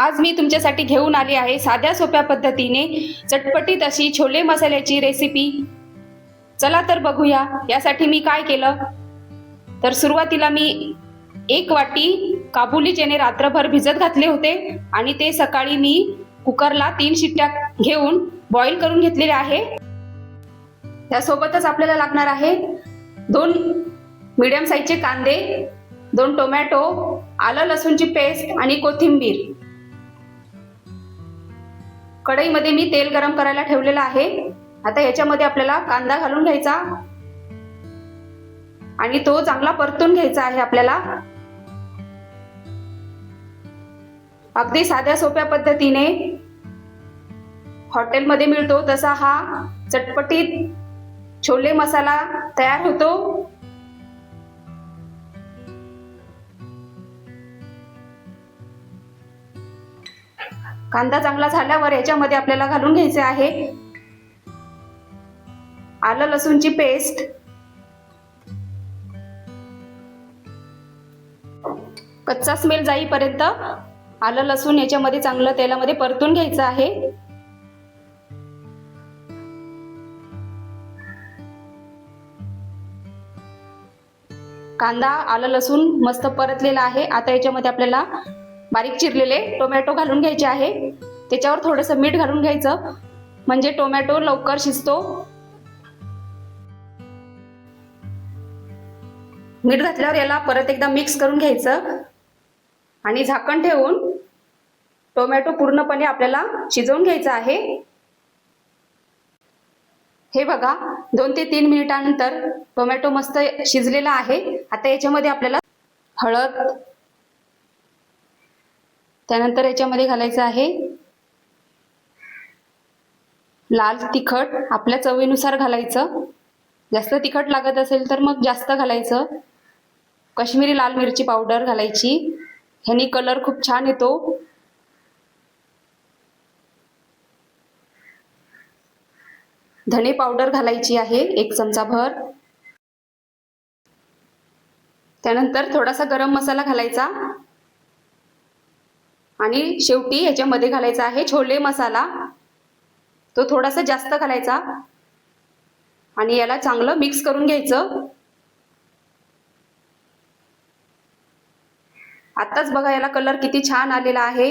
आज मी तुमच्यासाठी घेऊन आली आहे साध्या सोप्या पद्धतीने चटपटीत अशी छोले मसाल्याची रेसिपी चला तर बघूया यासाठी मी काय केलं? तर सुरुवातीला मी एक वाटी काबुली चणे रात्रभर भिजत घातले होते आणि ते सकाळी मी कुकरला तीन शिट्ट्या घेऊन बॉईल करून घेतलेले आहे. त्यासोबतच आपल्याला लागणार आहे दोन मीडियम साईजचे कांदे दोन टोमॅटो आलं लसूणची पेस्ट आणि कोथिंबीर. कढईमध्ये मी तेल गरम करायला ठेवलेलं आहे. आता याच्यामध्ये आपल्याला कांदा घालून घ्यायचा. आणि तो चांगला परतून घ्यायचा आहे आपल्याला. अगदी साध्या सोप्या पद्धतीने हॉटेलमध्ये मिळतो तसा हा चटपटीत छोले मसाला तयार होतो. कांदा चांगला झाल्यावर याच्यामध्ये आपल्याला घालून घ्यायचे आहे. आलं लसूणची पेस्ट. कच्चा स्मेल जाईपर्यंत आलं लसूण याच्यामध्ये चांगलं तेलामध्ये परतून घ्यायचं आहे. कांदा आलं लसूण मस्त परतलेला आहे. आता याच्यामध्ये आपल्याला बारीक चिरलेले टोमॅटो घालून घ्यायचे आहे. त्याच्यावर थोडंसं मीठ घालून घ्यायचं. म्हणजे टोमॅटो लवकर शिजतो. मीठ घातल्यावर याला परत एकदा मिक्स करून घ्यायचं. आणि झाकण ठेवून टोमॅटो पूर्णपणे आपल्याला शिजवून घ्यायचा आहे. हे बघा दोन ते तीन मिनिटानंतर टोमॅटो मस्त शिजलेला आहे. आता याच्यामध्ये आपल्याला हळद त्यानंतर याच्यामध्ये घालायचं आहे लाल तिखट आपल्या चवीनुसार घालायचं. जास्त तिखट लागत असेल तर मग जास्त घालायचं. काश्मीरी लाल मिरची पावडर घालायची. ह्यानी कलर खूप छान येतो. धणे पावडर घालायची आहे एक चमचा भर त्यानंतर थोडासा गरम मसाला घालायचा. आणि शेवटी याच्यामध्ये घालायचा आहे छोले मसाला. तो थोडासा जास्त घालायचा. आणि याला चांगलं मिक्स करून घ्यायचं. आत्ताच बघा याला कलर किती छान आलेला आहे.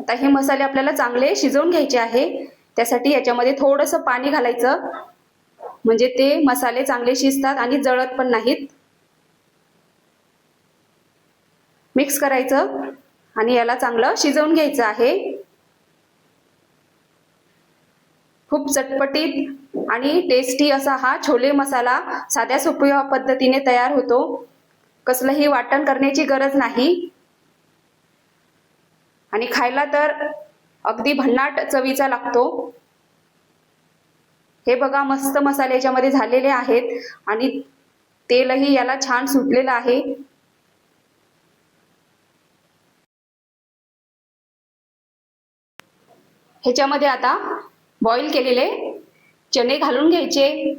आता हे मसाले आपल्याला चांगले शिजवून घ्यायचे आहे. त्यासाठी याच्यामध्ये थोडंसं पाणी घालायचं. म्हणजे ते मसाले चांगले शिजतात आणि जळत पण नाहीत. मिक्स करायचं आणि याला चांगलं शिजवून घ्यायचं आहे. खूप चटपटीत आणि टेस्टी असा हा छोले मसाला साध्या सोप्या पद्धतीने तयार होतो. कसलंही वाटण करण्याची गरज नाही. आणि खायला तर अगदी भन्नाट चवीचा लागतो. हे बघा मस्त मसाले याच्यामध्ये झालेले आहेत आणि तेलही याला छान सुटलेलं आहे. ह्याच्यामध्ये आता बॉईल केलेले चणे घालून घ्यायचे.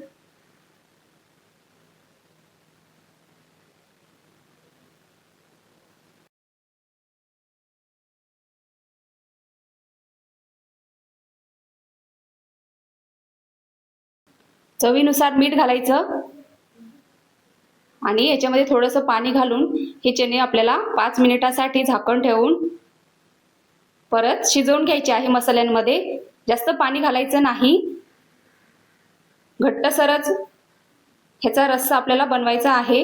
चवीनुसार मीठ घालायचं. आणि याच्यामध्ये थोडंसं पाणी घालून हे चणे आपल्याला पाच मिनिटासाठी झाकण ठेवून परत शिजवून घ्यायचे आहे मसाल्यांमध्ये. जास्त पाणी घालायचं नाही. घट्टसरच ह्याचा रस्सा आपल्याला बनवायचा आहे.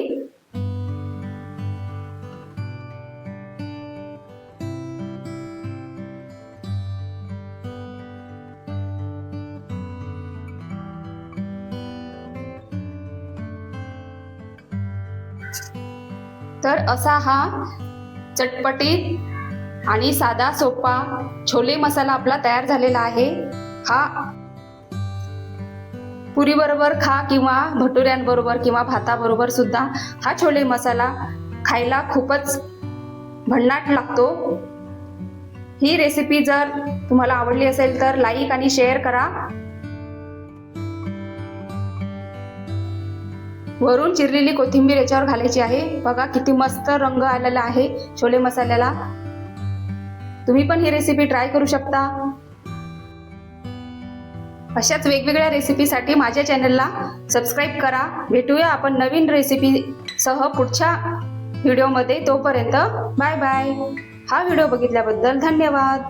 तर असा हा चटपटीत आणि साधा सोपा छोले मसाला आपला तयार झालेला आहे. हा पुरीबरोबर खा किंवा भटुऱ्यांबरोबर किंवा भाताबरोबर सुद्धा हा छोले मसाला खायला खूपच भन्नाट लागतो. ही रेसिपी जर तुम्हाला आवडली असेल तर लाईक आणि शेअर करा. वरून चिरलेली कोथिंबीर याच्यावर घालायची आहे. बघा किती मस्त रंग आलेला आहे छोले मसाल्याला. तुम्ही पण ही रेसिपी ट्राय करू शकता. अशाच वेगवेगळ्या रेसिपीसाठी माझ्या चॅनलला सबस्क्राईब करा. भेटूया आपण नवीन रेसिपी सह पुढच्या व्हिडिओमध्ये तोपर्यंत बाय बाय हा व्हिडिओ बघितल्याबद्दल धन्यवाद.